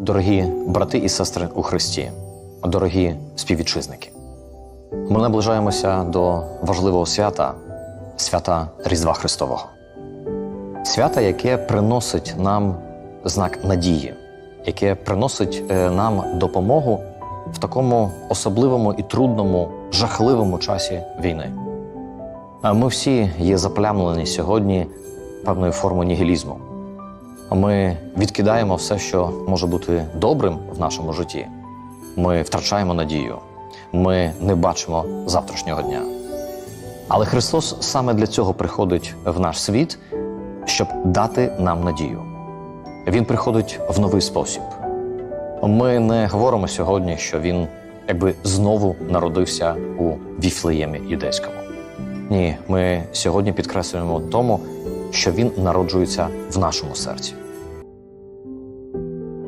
Дорогі брати і сестри у Христі, дорогі співвітчизники, ми наближаємося до важливого свята свята Різдва Христового. Свята, яке приносить нам знак надії, яке приносить е, нам допомогу в такому особливому і трудному, жахливому часі війни. Ми всі є заплямлені сьогодні певною формою нігілізму. Ми відкидаємо все, що може бути добрим в нашому житті. Ми втрачаємо надію, ми не бачимо завтрашнього дня. Але Христос саме для цього приходить в наш світ, щоб дати нам надію. Він приходить в новий спосіб. Ми не говоримо сьогодні, що він якби знову народився у Віфлеємі юдейському. Ні, ми сьогодні підкреслюємо тому, що він народжується в нашому серці.